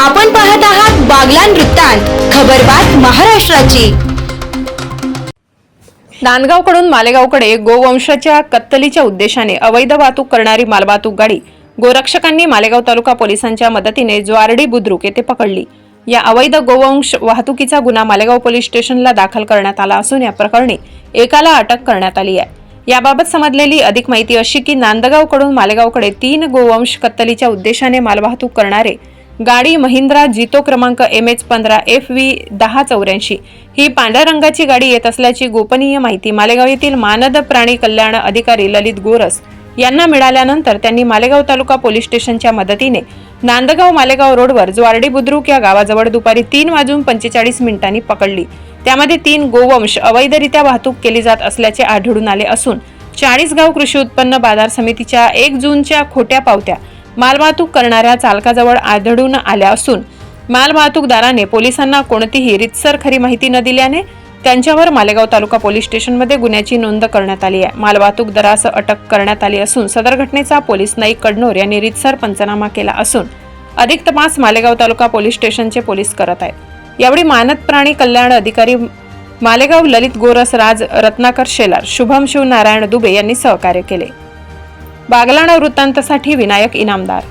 आपण पाहत आहात बागलान वृत्तांत खबरबात महाराष्ट्राची. नांदगावकडून मालेगावकडे गोवंशाच्या कत्तलीच्या उद्देशाने अवैध वाहतूक करणारी मालवाहतूक गाडी गोरक्षकांनी मालेगाव तालुका पोलिसांच्या मदतीने ज्वारडी बुद्रुक येथे पकडली. या अवैध गोवंश वाहतुकीचा गुन्हा मालेगाव पोलीस स्टेशनला दाखल करण्यात आला असून या प्रकरणी एकाला अटक करण्यात आली आहे. याबाबत समजलेली अधिक माहिती अशी की नांदगावकडून मालेगावकडे तीन गोवंश कत्तलीच्या उद्देशाने मालवाहतूक करणारे गाडी महिंद्रा जितो क्रमांक एम एच पंधरा एफ व्ही दहा चौऱ्याऐंशी. ही पांढऱ्या रंगाची गाडी येत असल्याची गोपनीय माहिती मालेगाव येथील मानद प्राणी कल्याण अधिकारी ललित गोरस यांना मिळाल्यानंतर त्यांनी मालेगाव तालुका पोलीस स्टेशनच्या मदतीने नांदगाव मालेगाव रोडवर ज्वारडी बुद्रुक या गावाजवळ दुपारी तीन वाजून पंचेचाळीस मिनिटांनी पकडली. त्यामध्ये तीन गोवंश अवैधरित्या वाहतूक केली जात असल्याचे आढळून आले असून चाळीसगाव कृषी उत्पन्न बाजार समितीच्या एक जूनच्या खोट्या पावत्या मालवाहतूक करणाऱ्या चालकाजवळ आढळून आल्या असून मालवाहतूकदाराने पोलिसांना कोणतीही रितसर खरी माहिती न दिल्याने त्यांच्यावर मालेगाव तालुका पोलीस स्टेशनमध्ये गुन्ह्याची नोंद करण्यात आली आहे. मालवाहतूक दरास अटक करण्यात आली असून सदर घटनेचा पोलीस नाईक कडनोर यांनी रितसर पंचनामा केला असून अधिक तपास मालेगाव तालुका पोलीस स्टेशनचे पोलीस करत आहेत. यावेळी मानद प्राणी कल्याण अधिकारी मालेगाव ललित गोरस राज रत्नाकर शेलार शुभम शिवनारायण दुबे यांनी सहकार्य केले. बागलाणा वृत्तांतसाठी विनायक इनामदार